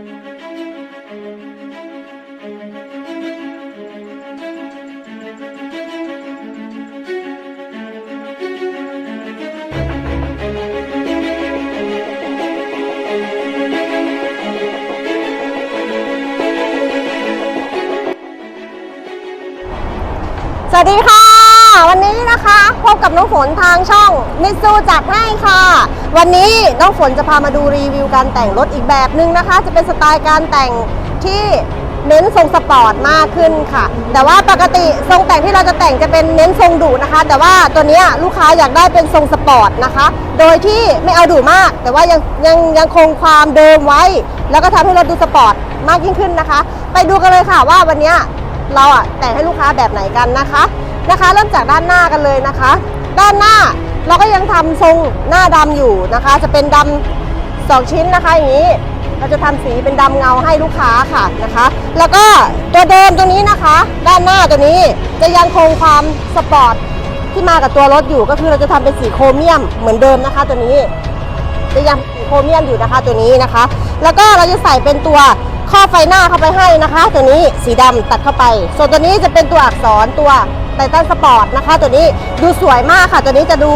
สวัสดีค่ะ กับน้องฝนทางช่องมิซูจัดให้ค่ะ วันนี้น้องฝนจะพามาดูรีวิวการแต่งรถอีกแบบหนึ่งนะคะ จะเป็นสไตล์การแต่งที่เน้นทรงสปอร์ตมากขึ้นค่ะ แต่ว่าปกติทรงแต่งที่เราจะแต่งจะเป็นเน้นทรงดุนะคะ แต่ว่าตัวนี้ลูกค้าอยากได้เป็นทรงสปอร์ตนะคะ โดยที่ไม่เอาดุมาก แต่ว่ายังยังยังคงความเดิมไว้ แล้วก็ทำให้รถดูสปอร์ตมากยิ่งขึ้นนะคะ ไปดูกันเลยค่ะว่าวันนี้เราอะแต่งให้ลูกค้าแบบไหนกันนะคะ นะคะ เริ่มจากด้านหน้ากันเลยนะคะ ด้านหน้าเราก็ยังทำทรงหน้าดำอยู่นะคะ จะเป็นดำสองชิ้นนะคะอย่างนี้เราจะทำสีเป็นดำเงาให้ลูกค้าค่ะนะคะ แล้วก็ตัวเดิมตัวนี้นะคะ ด้านหน้าตัวนี้จะยังคงความสปอร์ตที่มากับตัวรถอยู่ก็คือเราจะทำเป็นสีโครเมียมเหมือนเดิมนะคะ ตัวนี้จะยังสีโครเมียมอยู่นะคะตัวนี้นะคะ แล้วก็เราจะใส่เป็นตัวข้อไฟหน้าเข้าไปให้นะคะ ตัวนี้สีดำตัดเข้าไป ส่วนตัวนี้จะเป็นตัวอักษรตัว ไททันสปอร์ตนะคะ ตัวนี้ดูสวยมากค่ะ ตัวนี้จะดู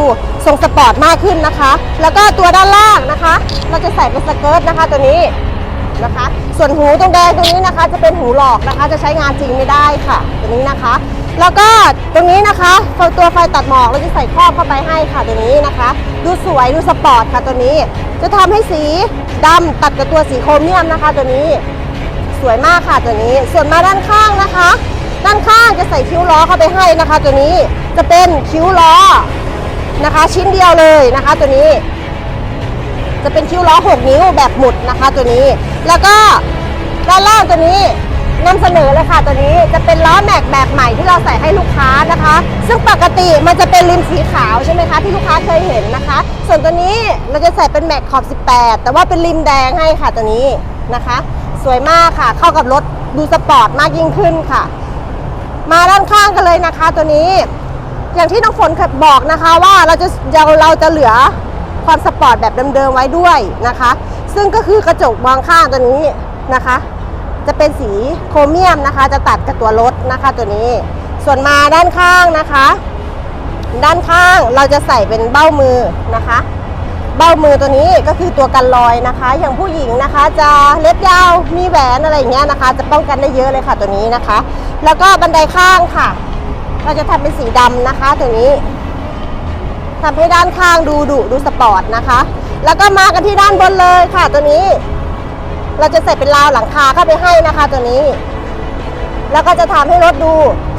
ทรงสปอร์ตมากขึ้นนะคะ แล้วก็ตัวด้านล่างนะคะ เราจะใส่เป็นสเกิร์ตนะคะ ตัวนี้นะคะ ส่วนหูตรงแดงตรงนี้นะคะ จะเป็นหูหลอกนะคะ จะใช้งานจริงไม่ได้ค่ะ ตัวนี้นะคะ แล้วก็ตรงนี้นะคะตัวไฟตัดหมอกเราจะใส่ครอบเข้าไปให้ค่ะตัวนี้นะคะ ดูสวยดูสปอร์ตค่ะตัวนี้ จะทำให้สีดำตัดกับตัวสีโครเมียมนะคะ ตัวนี้สวยมากค่ะตัวนี้ ส่วนมาด้านข้างนะคะ ด้านข้างจะใส่คิ้วล้อเข้าไปให้นะคะ ตัวนี้จะเป็นคิ้วล้อนะคะ ชิ้นเดียวเลยนะคะ ตัวนี้ จะเป็นคิ้วล้อ 6 นิ้วแบบหมุดนะคะ ตัวนี้ แล้วก็ด้านล่างตัวนี้นำเสนอเลยค่ะตัวนี้จะเป็นล้อแม็กแบบใหม่ที่เราใส่ให้ลูกค้านะคะ ซึ่งปกติมันจะเป็นริมสีขาวใช่ไหมคะที่ลูกค้าเคยเห็นนะคะ ส่วนตัวนี้เราจะใส่เป็นแม็กขอบ 18 แต่ว่าเป็นริมแดงให้ค่ะตัวนี้นะคะ สวยมากค่ะ เข้ากับรถดูสปอร์ตมากยิ่งขึ้นค่ะ มาด้านข้างกันเลยนะคะตัวนี้ อย่างที่น้องฝนบอกนะคะว่าเราจะเราเราจะเหลือความสปอร์ตแบบเดิมๆไว้ด้วยนะคะ ซึ่งก็คือกระจกมองข้างตัวนี้นะคะ จะเป็นสีโครเมียมนะคะ จะตัดกับตัวรถนะคะตัวนี้ ส่วนมาด้านข้างนะคะ ด้านข้างเราจะใส่เป็นเบ้ามือนะคะ เบ้ามือตัวนี้ก็คือตัวกันรอยนะคะ อย่างผู้หญิงนะคะ จะเล็บยาวมีแหวนอะไรอย่างเงี้ยนะคะ จะป้องกันได้เยอะเลยค่ะตัวนี้นะคะ แล้วก็บันไดข้างค่ะ เราจะทำเป็นสีดำนะคะตัวนี้ทำให้ด้านข้างดูดุดูสปอร์ตนะคะ แล้วก็มากันที่ด้านบนเลยค่ะตัวนี้ เราจะใส่เป็นราวหลังคาเข้าไปให้นะคะตัวนี้ แล้วก็จะทำให้รถดู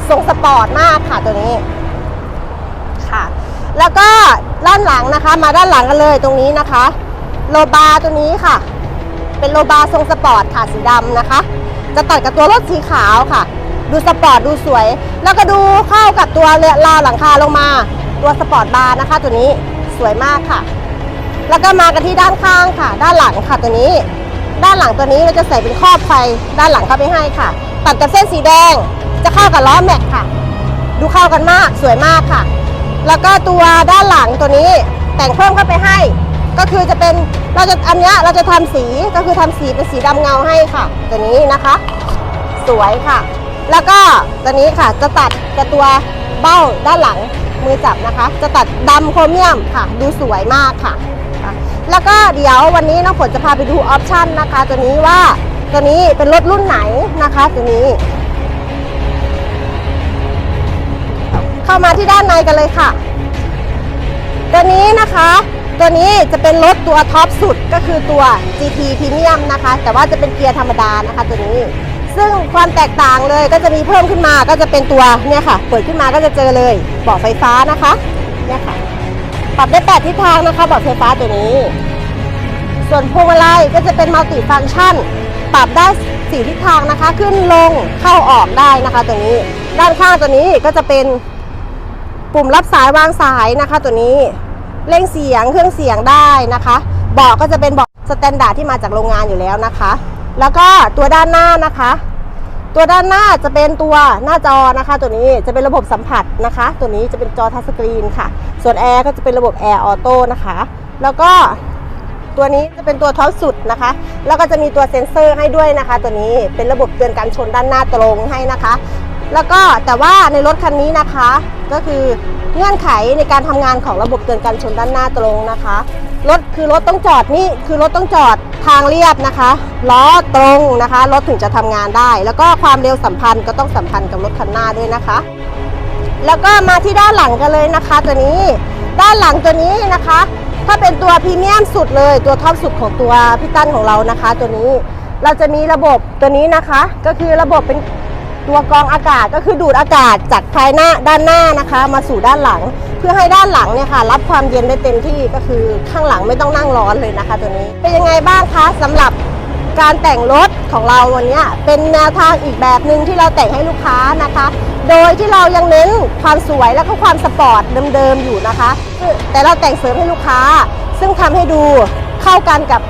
ทรงสปอร์ตมากค่ะตัวนี้ค่ะ แล้วก็ ด้านหลังนะคะ มาด้านหลังกันเลยตรงนี้นะคะ โลบาร์ตัวนี้ค่ะ เป็นโลบาร์ทรงสปอร์ตค่ะสีดำนะคะ จะตัดกับตัวรถสีขาวค่ะ ดูสปอร์ตดูสวย แล้วก็ดูเข้ากับตัวเรือราวหลังคาลงมา ตัวสปอร์ตบาร์นะคะ ตัวนี้สวยมากค่ะ แล้วก็มากันที่ด้านข้างค่ะ ด้านหลังค่ะตัวนี้ ด้านหลังตัวนี้เราจะใส่เป็นครอบไฟด้านหลังเข้าไปให้ค่ะ ตัดกับเส้นสีแดงจะเข้ากับล้อแม็กค่ะ ดูเข้ากันมากสวยมากค่ะ แล้วก็ตัวด้านหลังตัวนี้แต่งเพิ่มเข้าไปให้ ก็คือจะเป็นเราจะอันนี้เราจะทำสีก็คือทำสีเป็นสีดำเงาให้ค่ะ ตัวนี้นะคะ สวยค่ะ แล้วก็ตัวนี้ค่ะจะตัดกับตัวเบ้าด้านหลังมือจับนะคะ จะตัดดำโครเมียมค่ะ ดูสวยมากค่ะ แล้วก็เดี๋ยววันนี้น้องฝนจะพาไปดูออปชั่นนะคะ ตัวนี้ว่าตัวนี้เป็นรถรุ่นไหนนะคะ ตัวนี้ เข้ามาที่ด้านในกันเลยค่ะ ตัวนี้นะคะ ตัวนี้จะเป็นรถตัวท็อปสุดก็คือตัว GT Premium นะคะ แต่ว่าจะเป็นเกียร์ธรรมดานะคะ ตัวนี้ ซึ่งความแตกต่างเลยก็จะมีเพิ่มขึ้นมาก็จะเป็นตัวเนี่ยค่ะ เปิดขึ้นมาก็จะเจอเลยเบาะไฟฟ้านะคะเนี่ยค่ะปรับได้แปดทิศทางนะคะเบาะไฟฟ้าตัวนี้ ส่วนพวงมาลัยก็จะเป็นมัลติฟังชันปรับได้สี่ทิศทางนะคะ ขึ้นลงเข้าออกได้นะคะตัวนี้ ด้านข้างตัวนี้ก็จะเป็น ปุ่มรับสายวางสายนะคะตัวนี้เร่งเสียงเครื่องเสียงได้นะคะเบาะก็จะเป็นเบาะสแตนดาร์ดที่มาจากโรงงานอยู่แล้วนะคะ แล้วก็ตัวด้านหน้านะคะ ตัวด้านหน้าจะเป็นตัวหน้าจอนะคะ ตัวนี้จะเป็นระบบสัมผัสนะคะ ตัวนี้จะเป็นจอทัชสกรีนค่ะ ส่วนแอร์ก็จะเป็นระบบแอร์ออโต้นะคะ แล้วก็ตัวนี้จะเป็นตัวท็อปสุดนะคะ แล้วก็จะมีตัวเซ็นเซอร์ให้ด้วยนะคะ ตัวนี้เป็นระบบเตือนการชนด้านหน้าตรงให้นะคะ แล้วก็แต่ว่าในรถคันนี้นะคะ ก็คือเงื่อนไขในการทำงานของระบบเตือนการชนด้านหน้าตรงนะคะรถคือรถต้องจอดนี่คือรถต้องจอดทางเรียบนะคะล้อตรงนะคะรถถึงจะทำงานได้ แล้วก็ความเร็วสัมพันธ์ก็ต้องสัมพันธ์กับรถคันหน้าด้วยนะคะ แล้วก็มาที่ด้านหลังกันเลยนะคะ ตัวนี้ด้านหลังตัวนี้นะคะ ถ้าเป็นตัวพรีเมียมสุดเลยตัวท็อปสุดของตัวพี่ตั้นของเรานะคะ ตัวนี้เราจะมีระบบตัวนี้นะคะ ก็คือระบบเป็น ตัวกรองอากาศก็คือดูดอากาศจากภายหน้าด้านหน้านะคะ มาสู่ด้านหลัง เพื่อให้ด้านหลังเนี่ยค่ะ รับความเย็นได้เต็มที่ก็คือข้างหลังไม่ต้องนั่งร้อนเลยนะคะ ตัวนี้เป็นยังไงบ้างคะสำหรับการแต่งรถของเราวันนี้เป็นแนวทางอีกแบบหนึ่งที่เราแต่งให้ลูกค้านะคะ โดยที่เรายังเน้นความสวยและก็ความสปอร์ตเดิมๆอยู่นะคะ แต่เราแต่งเสริมให้ลูกค้า ซึ่งทำให้ดูเข้ากันกับ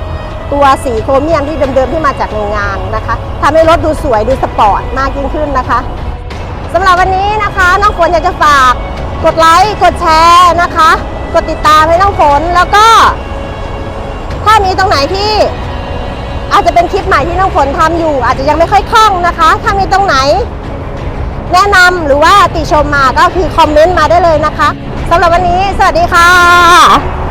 ตัวสีโครเมียมที่เดิมๆที่มาจากโรงงานนะคะทำให้รถดูสวยดูสปอร์ตมากยิ่งขึ้นนะคะสำหรับวันนี้นะคะน้องฝนอยากจะฝากกดไลค์กดแชร์นะคะ กดติดตามให้น้องฝนแล้วก็ ถ้ามีตรงไหนที่อาจจะเป็นคลิปใหม่ที่น้องฝนทำอยู่ อาจจะยังไม่ค่อยคล่องนะคะ ถ้ามีตรงไหน แนะนำหรือว่าติชมมาก็คือคอมเมนต์มาได้เลยนะคะสำหรับวันนี้ สวัสดีค่ะ